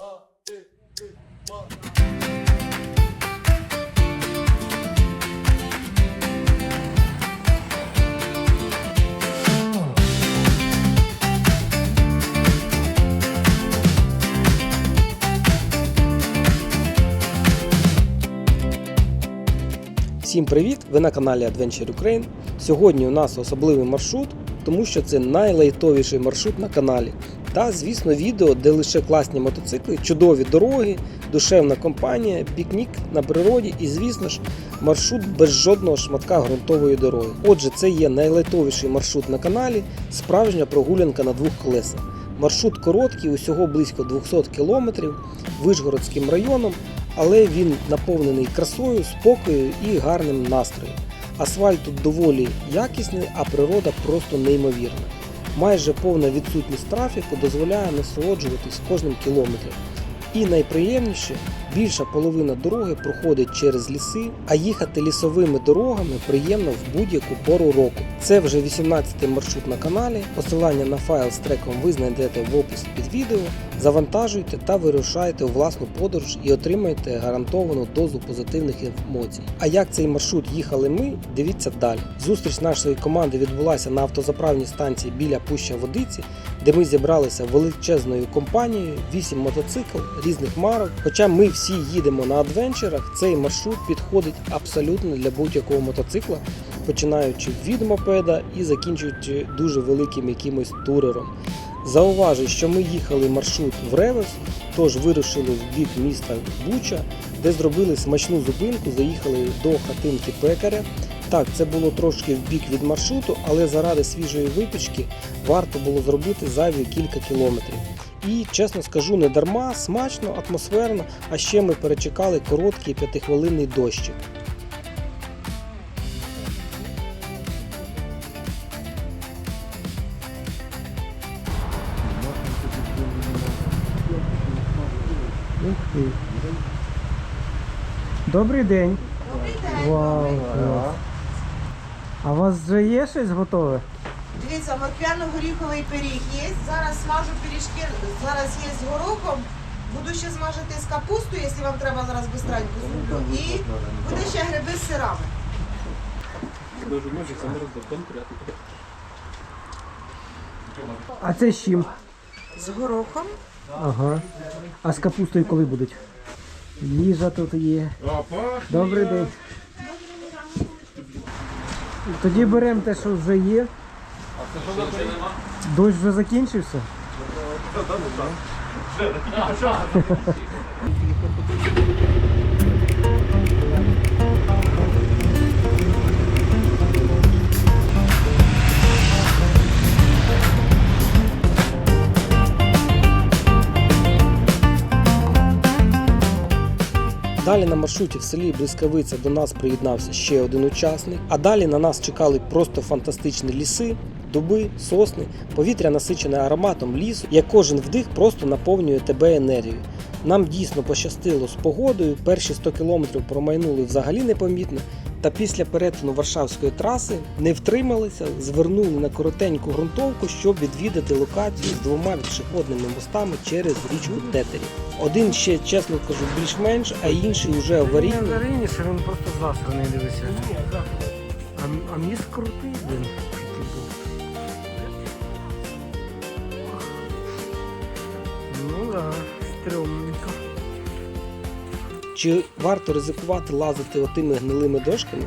Всім привіт! Ви на каналі Adventure Ukraine. Сьогодні у нас особливий маршрут, тому що це найлайтовіший маршрут на каналі. Та, звісно, відео, де лише класні мотоцикли, чудові дороги, душевна компанія, пікнік на природі і, звісно ж, маршрут без жодного шматка ґрунтової дороги. Отже, це є найлайтовіший маршрут на каналі, справжня прогулянка на двох колесах. Маршрут короткий, усього близько 200 км, Вишгородським районом, але він наповнений красою, спокою і гарним настроєм. Асфальт тут доволі якісний, а природа просто неймовірна. Майже повна відсутність трафіку дозволяє насолоджуватись кожним кілометром. І найприємніше, більша половина дороги проходить через ліси, а їхати лісовими дорогами приємно в будь-яку пору року. Це вже 18-й маршрут на каналі. Посилання на файл з треком ви знайдете в описі під відео. Завантажуйте та вирушайте у власну подорож і отримаєте гарантовану дозу позитивних емоцій. А як цей маршрут їхали ми, дивіться далі. Зустріч нашої команди відбулася на автозаправній станції біля Пуща Водиці, де ми зібралися величезною компанією, 8 мотоцикл різних марок. Хоча ми всі їдемо на адвенчерах, цей маршрут підходить абсолютно для будь-якого мотоцикла, починаючи від мопеда і закінчуючи дуже великим якимось турером. Зауважу, що ми їхали маршрут в Ревес, тож вирушили в бік міста Буча, де зробили смачну зупинку, заїхали до хатинки пекаря. Так, це було трошки в бік від маршруту, але заради свіжої випічки варто було зробити зайві кілька кілометрів. І чесно скажу, не дарма, смачно, атмосферно, а ще ми перечекали короткий п'ятихвилинний дощик. Добрий день. Добрий день. Вау. А у вас вже є щось готове? Дивіться, морквяно-горіховий пиріг є. Зараз смажу пиріжки, зараз є з горохом. Буду ще смажити з капустою, якщо вам треба зараз бистренько зроблю. І буде ще гриби з сирами. А це з чим? З горохом. Ага. А з капустою коли будуть? Їжа тут є. Добрий день. Тоді беремо те, що вже є. Дощ вже закінчився? Далі на маршруті в селі Блискавиця до нас приєднався ще один учасник. А далі на нас чекали просто фантастичні ліси, дуби, сосни, повітря насичене ароматом лісу, як кожен вдих просто наповнює тебе енергією. Нам дійсно пощастило з погодою. Перші 100 кілометрів промайнули взагалі непомітно. Та після перетину Варшавської траси не втрималися, звернули на коротеньку ґрунтовку, щоб відвідати локацію з двома пішохідними мостами через річку Тетері. Один ще, чесно кажу, більш-менш, а інший уже аварійний. Раніше він просто засраний дивився. А, а міст крутий, блин. Ну да, стрьомненько. Чи варто ризикувати лазити отими гнилими дошками?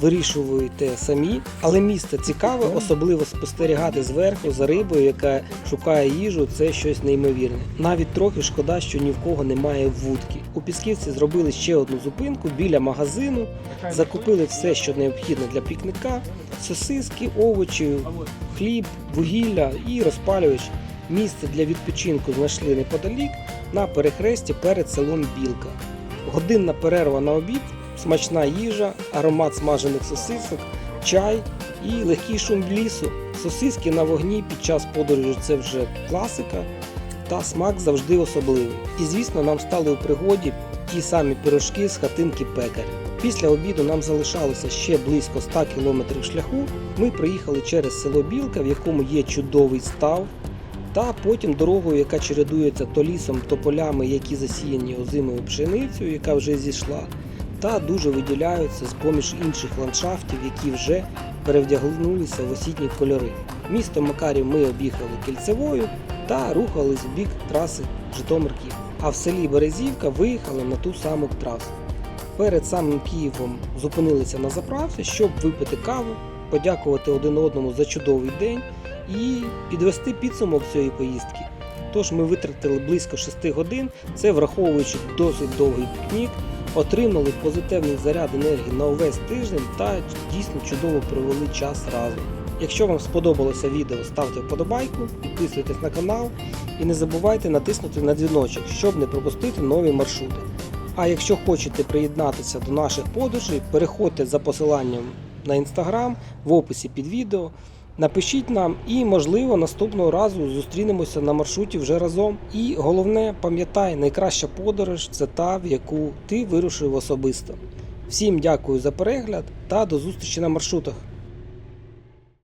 Вирішуєте самі, але місце цікаве, особливо спостерігати зверху за рибою, яка шукає їжу, це щось неймовірне. Навіть трохи шкода, що ні в кого немає вудки. У Пісківці зробили ще одну зупинку біля магазину, закупили все, що необхідно для пікника: сосиски, овочі, хліб, вугілля і розпалювач. Місце для відпочинку знайшли неподалік на перехресті перед селом Білка. Годинна перерва на обід, смачна їжа, аромат смажених сосисок, чай і легкий шум лісу. Сосиски на вогні під час подорожі це вже класика, та смак завжди особливий. І звісно, нам стали у пригоді ті самі пирожки з хатинки пекаря. Після обіду нам залишалося ще близько 100 кілометрів шляху. Ми приїхали через село Білка, в якому є чудовий став, та потім дорогою, яка чередується то лісом, то полями, які засіяні озимою пшеницею, яка вже зійшла, та дуже виділяються з поміж інших ландшафтів, які вже перевдягнулися в осінні кольори. Місто Макарів ми об'їхали кільцевою та рухались в бік траси Житомир-Київ. А в селі Березівка виїхали на ту саму трасу. Перед самим Києвом зупинилися на заправці, щоб випити каву, подякувати один одному за чудовий день і підвести підсумок цієї поїздки. Тож ми витратили близько 6 годин, це враховуючи досить довгий пікнік, отримали позитивний заряд енергії на увесь тиждень та дійсно чудово провели час разом. Якщо вам сподобалося відео, ставте вподобайку, підписуйтесь на канал і не забувайте натиснути на дзвіночок, щоб не пропустити нові маршрути. А якщо хочете приєднатися до наших подорожей, переходьте за посиланням на інстаграм в описі під відео. Напишіть нам і, можливо, наступного разу зустрінемося на маршруті вже разом. І головне, пам'ятай, найкраща подорож це та, в яку ти вирушив особисто. Всім дякую за перегляд та до зустрічі на маршрутах.